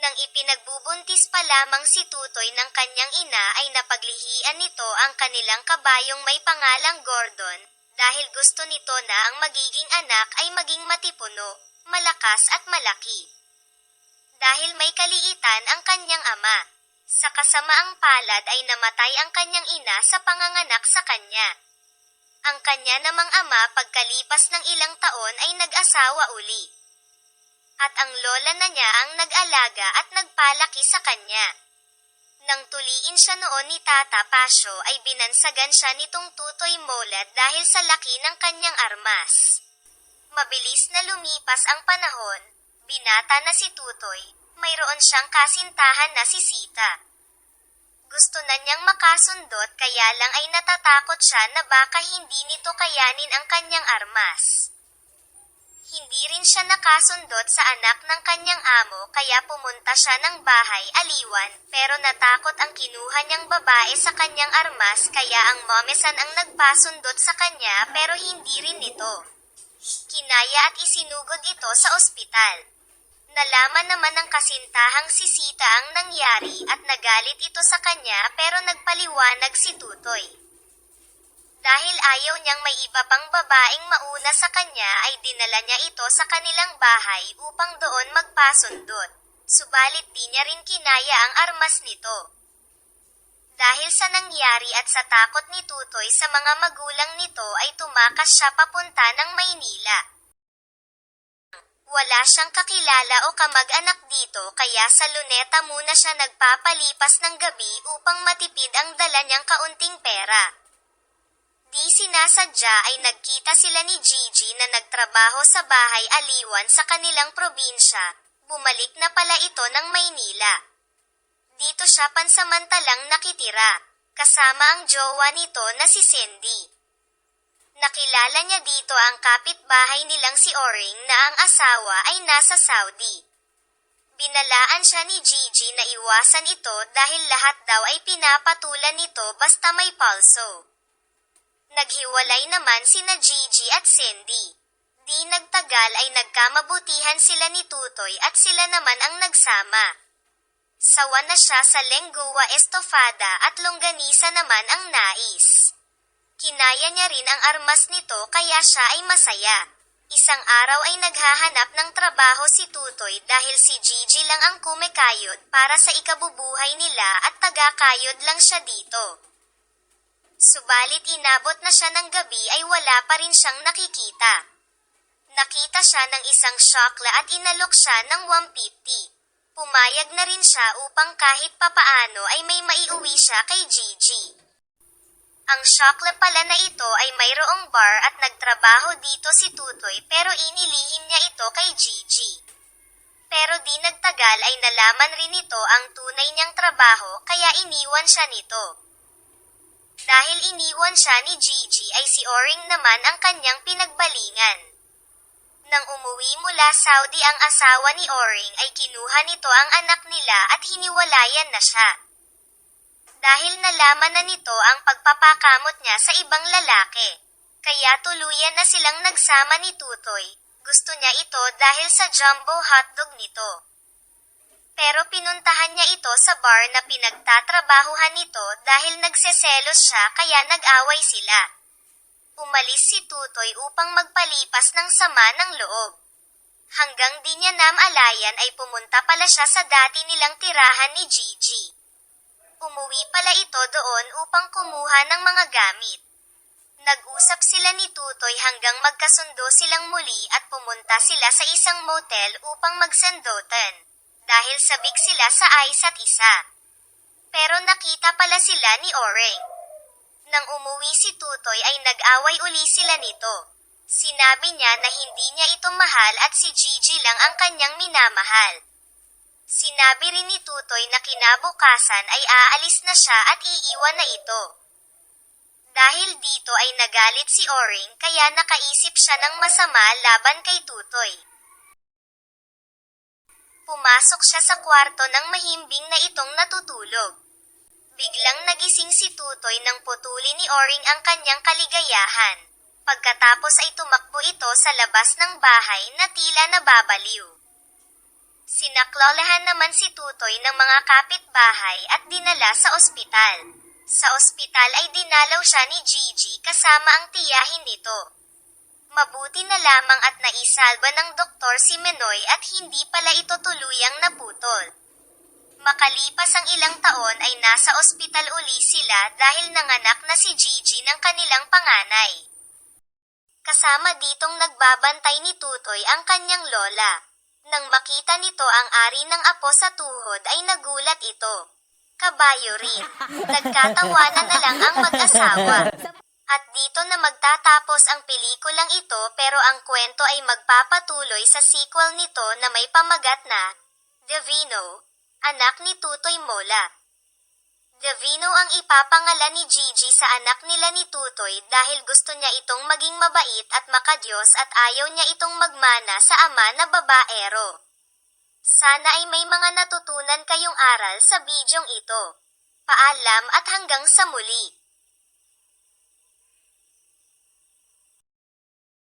Nang ipinagbubuntis pa lamang si Tutoy ng kanyang ina ay napaglihian nito ang kanilang kabayong may pangalang Gordon, dahil gusto nito na ang magiging anak ay maging matipuno, malakas at malaki. Dahil may kaliitan ang kanyang ama. Sa kasamaang palad ay namatay ang kanyang ina sa panganganak sa kanya. Ang kanya namang ama pagkalipas ng ilang taon ay nag-asawa uli. At ang lola na niya ang nag-alaga at nagpalaki sa kanya. Nang tuliin siya noon ni Tata Pasyo ay binansagan siya nitong tutoy molat dahil sa laki ng kanyang armas. Mabilis na lumipas ang panahon, binata na si Tutoy, mayroon siyang kasintahan na si Sita. Gusto na niyang makasundot kaya lang ay natatakot siya na baka hindi nito kayanin ang kanyang armas. Hindi rin siya nakasundot sa anak ng kanyang amo kaya pumunta siya ng bahay aliwan pero natakot ang kinuha niyang babae sa kanyang armas kaya ang momesan ang nagpasundot sa kanya pero hindi rin ito. Kinaya at isinugod ito sa ospital. Nalaman naman ng kasintahang si Sita ang nangyari at nagalit ito sa kanya pero nagpaliwanag si Tutoy. Dahil ayaw niyang may iba pang babaeng mauna sa kanya ay dinala niya ito sa kanilang bahay upang doon magpasundot. Subalit di niya rin kinaya ang armas nito. Dahil sa nangyari at sa takot ni Tutoy sa mga magulang nito ay tumakas siya papunta ng Maynila. Wala siyang kakilala o kamag-anak dito kaya sa luneta muna siya nagpapalipas ng gabi upang matipid ang dala niyang kaunting pera. Di sinasadya ay nagkita sila ni Gigi na nagtrabaho sa bahay aliwan sa kanilang probinsya. Bumalik na pala ito ng Maynila. Dito siya pansamantalang nakitira, kasama ang jowa nito na si Cindy. Nakilala niya dito ang kapitbahay nilang si Oring na ang asawa ay nasa Saudi. Binalaan siya ni Gigi na iwasan ito dahil lahat daw ay pinapatulan nito basta may palso. Naghiwalay naman sina Gigi at Cindy. Di nagtagal ay nagkamabutihan sila ni Tutoy at sila naman ang nagsama. Sawa na siya sa lengua estofada at longganisa naman ang nais. Kinaya niya rin ang armas nito kaya siya ay masaya. Isang araw ay naghahanap ng trabaho si Tutoy dahil si Gigi lang ang kumekayod para sa ikabubuhay nila at tagakayod lang siya dito. Subalit inabot na siya ng gabi ay wala pa rin siyang nakikita. Nakita siya ng isang shokla at inalok siya ng 150. Pumayag na rin siya upang kahit papaano ay may maiuwi siya kay Gigi. Ang shokla pala na ito ay mayroong bar at nagtrabaho dito si Tutoy pero inilihim niya ito kay Gigi. Pero di nagtagal ay nalaman rin ito ang tunay niyang trabaho kaya iniwan siya nito. Dahil iniwan siya ni Gigi ay si Oring naman ang kanyang pinagbalingan. Nang umuwi mula Saudi ang asawa ni Oring ay kinuha nito ang anak nila at hiniwalayan na siya. Dahil nalaman na nito ang pagpapakamot niya sa ibang lalaki. Kaya tuluyan na silang nagsama ni Tutoy. Gusto niya ito dahil sa jumbo hotdog nito. Pero pinuntahan niya ito sa bar na pinagtatrabahuhan nito dahil nagseselos siya kaya nag-away sila. Umalis si Tutoy upang magpalipas ng sama ng loob. Hanggang di niya namalayan ay pumunta pala siya sa dati nilang tirahan ni Gigi. Umuwi pala ito doon upang kumuha ng mga gamit. Nag-usap sila ni Tutoy hanggang magkasundo silang muli at pumunta sila sa isang motel upang magsandotan. Dahil sabik sila sa isa't isa. Pero nakita pala sila ni Oreng. Nang umuwi si Tutoy ay nag-away uli sila nito. Sinabi niya na hindi niya ito mahal at si Gigi lang ang kanyang minamahal. Sinabi rin ni Tutoy na kinabukasan ay aalis na siya at iiwan na ito. Dahil dito ay nagalit si Oring kaya nakaisip siya ng masama laban kay Tutoy. Pumasok siya sa kwarto ng mahimbing na itong natutulog. Biglang nagising si Tutoy nang putuli ni Oring ang kanyang kaligayahan. Pagkatapos ay tumakbo ito sa labas ng bahay na tila nababaliw. Sinakla Pinaglolahan naman si Tutoy ng mga kapitbahay at dinala sa ospital. Sa ospital ay dinalaw siya ni Gigi kasama ang tiyahin nito. Mabuti na lamang at naisalba ng doktor si Menoy at hindi pala ito tuluyang naputol. Makalipas ang ilang taon ay nasa ospital uli sila dahil nanganak na si Gigi ng kanilang panganay. Kasama ditong nagbabantay ni Tutoy ang kanyang lola. Nang makita nito ang ari ng apo sa tuhod ay nagulat ito. Kabayo rin. Nagkatawanan na lang ang mag-asawa. At dito na magtatapos ang pelikulang ito pero ang kwento ay magpapatuloy sa sequel nito na may pamagat na Divino, anak ni Tutoy Mola. Divino ang ipapangalan ni Gigi sa anak nila ni Tutoy dahil gusto niya itong maging mabait at makadiyos at ayaw niya itong magmana sa ama na babaero. Sana ay may mga natutunan kayong aral sa bidyong ito. Paalam at hanggang sa muli.